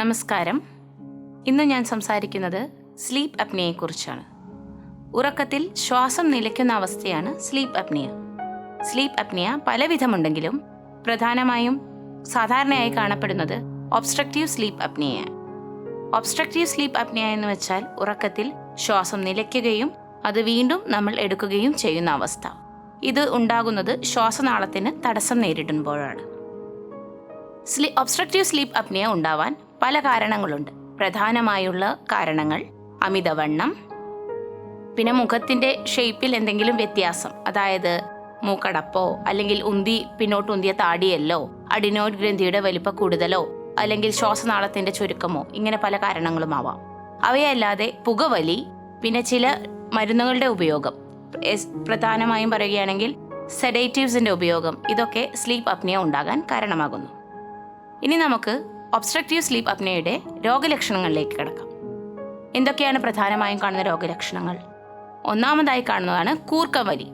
നമസ്കാരം. ഇന്ന് ഞാൻ സംസാരിക്കുന്നത് സ്ലീപ്പ് അപ്നിയെക്കുറിച്ചാണ്. ഉറക്കത്തിൽ ശ്വാസം നിലയ്ക്കുന്ന അവസ്ഥയാണ് സ്ലീപ്പ് അപ്നിയ. സ്ലീപ്പ് അപ്നിയ പലവിധമുണ്ടെങ്കിലും പ്രധാനമായും സാധാരണയായി കാണപ്പെടുന്നത് ഒബ്സ്ട്രക്റ്റീവ് സ്ലീപ്പ് അപ്നിയയാണ്. ഒബ്സ്ട്രക്റ്റീവ് സ്ലീപ്പ് അപ്നിയ എന്ന് വെച്ചാൽ ഉറക്കത്തിൽ ശ്വാസം നിലയ്ക്കുകയും അത് വീണ്ടും നമ്മൾ എടുക്കുകയും ചെയ്യുന്ന അവസ്ഥ. ഇത് ഉണ്ടാകുന്നത് ശ്വാസനാളത്തിന് തടസ്സം നേരിടുമ്പോഴാണ്. സ്ലീ ഒബ്സ്ട്രക്റ്റീവ് സ്ലീപ്പ് അപ്നിയ ഉണ്ടാവാൻ പല കാരണങ്ങളുണ്ട്. പ്രധാനമായുള്ള കാരണങ്ങൾ അമിതവണ്ണം പിന്നെ മുഖത്തിന്റെ ഷേപ്പിൽ എന്തെങ്കിലും വ്യത്യാസം. അതായത് മൂക്കടപ്പോ അല്ലെങ്കിൽ ഉന്തി പിന്നോട്ട് ഉന്തിയ താടിയല്ലോ അഡിനോയിഡ് ഗ്രന്ഥിയുടെ വലിപ്പ കൂടുതലോ അല്ലെങ്കിൽ ശ്വാസനാളത്തിന്റെ ചുരുക്കമോ ഇങ്ങനെ പല കാരണങ്ങളുമാവാം അവയല്ലാതെ പുകവലി പിന്നെ ചില മരുന്നുകളുടെ ഉപയോഗം. പ്രധാനമായും പറയുകയാണെങ്കിൽ സെഡേറ്റീവ്സിന്റെ ഉപയോഗം. ഇതൊക്കെ സ്ലീപ്പ് അപ്നിയ ഉണ്ടാകാൻ കാരണമാകുന്നു. ഇനി നമുക്ക് ഒബ്സ്ട്രക്റ്റീവ് സ്ലീപ്പ് അപ്നയുടെ രോഗലക്ഷണങ്ങളിലേക്ക് കിടക്കാം. എന്തൊക്കെയാണ് പ്രധാനമായും കാണുന്ന രോഗലക്ഷണങ്ങൾ? ഒന്നാമതായി കാണുന്നതാണ് കൂർക്കം വലി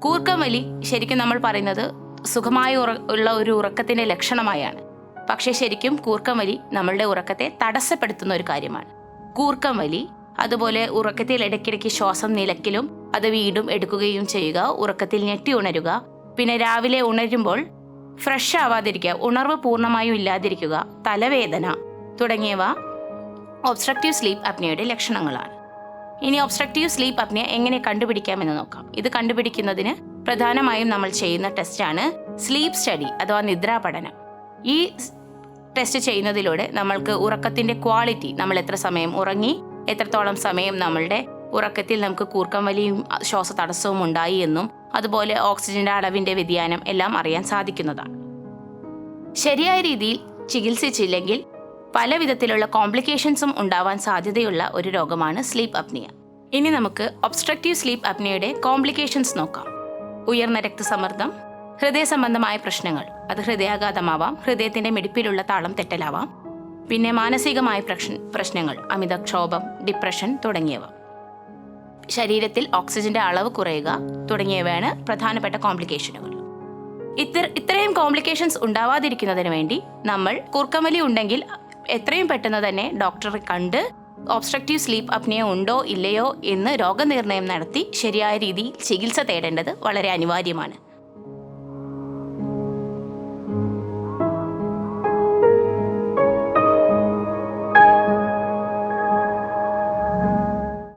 കൂർക്കം വലി ശരിക്കും നമ്മൾ പറയുന്നത് സുഖമായ ഉറ ഉള്ള ഒരു ഉറക്കത്തിന്റെ ലക്ഷണമായാണ്. പക്ഷേ ശരിക്കും കൂർക്കം വലി നമ്മളുടെ ഉറക്കത്തെ തടസ്സപ്പെടുത്തുന്ന ഒരു കാര്യമാണ്. കൂർക്കം വലി അതുപോലെ ഉറക്കത്തിൽ ഇടയ്ക്കിടയ്ക്ക് ശ്വാസം നിലയ്ക്കലും അത് വീണ്ടും എടുക്കുകയും ചെയ്യുക ഉറക്കത്തിൽ ഞെട്ടി ഉണരുക പിന്നെ രാവിലെ ഉണരുമ്പോൾ ഫ്രഷ് ആവാതിരിക്കുക ഉണർവ് പൂർണമായും ഇല്ലാതിരിക്കുക തലവേദന തുടങ്ങിയവ ഒബ്സ്ട്രക്റ്റീവ് സ്ലീപ്പ് അപ്നിയയുടെ ലക്ഷണങ്ങളാണ്. ഇനി ഒബ്സ്ട്രക്റ്റീവ് സ്ലീപ്പ് അപ്നിയ എങ്ങനെ കണ്ടുപിടിക്കാമെന്ന് നോക്കാം. ഇത് കണ്ടുപിടിക്കുന്നതിന് പ്രധാനമായും നമ്മൾ ചെയ്യുന്ന ടെസ്റ്റാണ് സ്ലീപ്പ് സ്റ്റഡി അഥവാ നിദ്രാ പഠനം. ഈ ടെസ്റ്റ് ചെയ്യുന്നതിലൂടെ നമ്മൾക്ക് ഉറക്കത്തിന്റെ ക്വാളിറ്റി നമ്മൾ എത്ര സമയം ഉറങ്ങി എത്രത്തോളം സമയം നമ്മളുടെ ഉറക്കത്തിൽ നമുക്ക് കൂർക്കം വലിയും ശ്വാസ ശ്വാസതടസ്സവും ഉണ്ടായി എന്നും അതുപോലെ ഓക്സിജന്റെ അളവിന്റെ വ്യതിയാനം എല്ലാം അറിയാൻ സാധിക്കുന്നതാണ്. ശരിയായ രീതിയിൽ ചികിത്സിച്ചില്ലെങ്കിൽ പല വിധത്തിലുള്ള കോംപ്ലിക്കേഷൻസും ഉണ്ടാവാൻ സാധ്യതയുള്ള ഒരു രോഗമാണ് സ്ലീപ്പ് അപ്നിയ. ഇനി നമുക്ക് ഒബ്സ്ട്രക്റ്റീവ് സ്ലീപ്പ് അപ്നിയയുടെ കോംപ്ലിക്കേഷൻസ് നോക്കാം. ഉയർന്ന രക്തസമ്മർദ്ദം ഹൃദയ സംബന്ധമായ പ്രശ്നങ്ങൾ അത് ഹൃദയാഘാതമാവാം ഹൃദയത്തിന്റെ മിടിപ്പിലുള്ള താളം തെറ്റലാവാം പിന്നെ മാനസികമായ പ്രശ്ന പ്രശ്നങ്ങൾ അമിതക്ഷോഭം ഡിപ്രഷൻ തുടങ്ങിയവ. ശരീരത്തിൽ ഓക്സിജന്റെ അളവ് കുറയുക തുടങ്ങിയവയാണ് പ്രധാനപ്പെട്ട കോംപ്ലിക്കേഷനുകൾ. ഇത്ര ഇത്രയും കോംപ്ലിക്കേഷൻസ് ഉണ്ടാവാതിരിക്കുന്നതിന് വേണ്ടി നമ്മൾ കുർക്കമലി ഉണ്ടെങ്കിൽ എത്രയും പെട്ടെന്ന് തന്നെ ഡോക്ടറെ കണ്ട് ഓബ്സ്ട്രക്റ്റീവ് സ്ലീപ്പ് അപ്നിയ ഉണ്ടോ ഇല്ലയോ എന്ന് രോഗനിർണയം നടത്തി ശരിയായ രീതിയിൽ ചികിത്സ തേടേണ്ടത് വളരെ അനിവാര്യമാണ്.